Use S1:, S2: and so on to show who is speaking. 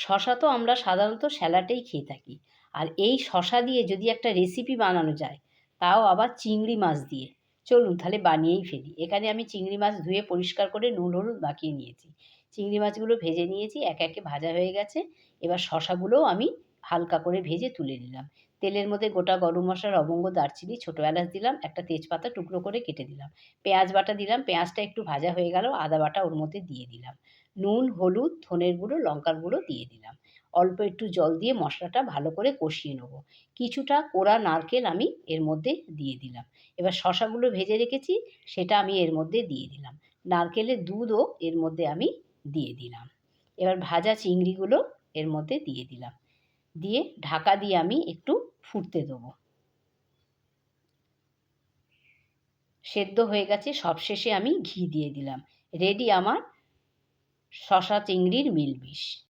S1: শশা তো আমরা সাধারণত স্যালাডেই খেয়ে থাকি। আর এই শশা দিয়ে যদি একটা রেসিপি বানানো যায়, তাও আবার চিংড়ি মাছ দিয়ে। চলুন তাহলে বানিয়েই ফেলি। এখানে আমি চিংড়ি মাছ ধুয়ে পরিষ্কার করে নুন, হলুদ মাখিয়ে নিয়েছি। চিংড়ি মাছগুলো ভেজে নিয়েছি, একে একে ভাজা হয়ে গেছে। এবার শশাগুলোও আমি হালকা করে ভেজে তুলে নিলাম। তেলের মধ্যে গোটা গরম মশলা লবঙ্গ দারচিনি, ছোটো এলাচ দিলাম, একটা তেজপাতা টুকরো করে কেটে দিলাম। পেঁয়াজ বাটা দিলাম, পেঁয়াজটা একটু ভাজা হয়ে গেল, আদা বাটা ওর মধ্যে দিয়ে দিলাম। নুন, হলুদ, ধনের গুঁড়ো, লঙ্কার গুঁড়ো দিয়ে দিলাম। অল্প একটু জল দিয়ে মশলাটা ভালো করে কষিয়ে নেব। কিছুটা কোড়া নারকেল আমি এর মধ্যে দিয়ে দিলাম। এবার শশাগুলো ভেজে রেখেছি, সেটা আমি এর মধ্যে দিয়ে দিলাম। নারকেলের দুধও এর মধ্যে আমি দিয়ে দিলাম। এবার ভাজা চিংড়িগুলো এর মধ্যে দিয়ে দিলাম। দিয়ে ঢাকা দিয়ে আমি একটু ফুটতে দেবো। সেদ্ধ হয়ে গেছে, সবশেষে আমি ঘি দিয়ে দিলাম। রেডি আমার শশা চিংড়ির মিলমিশ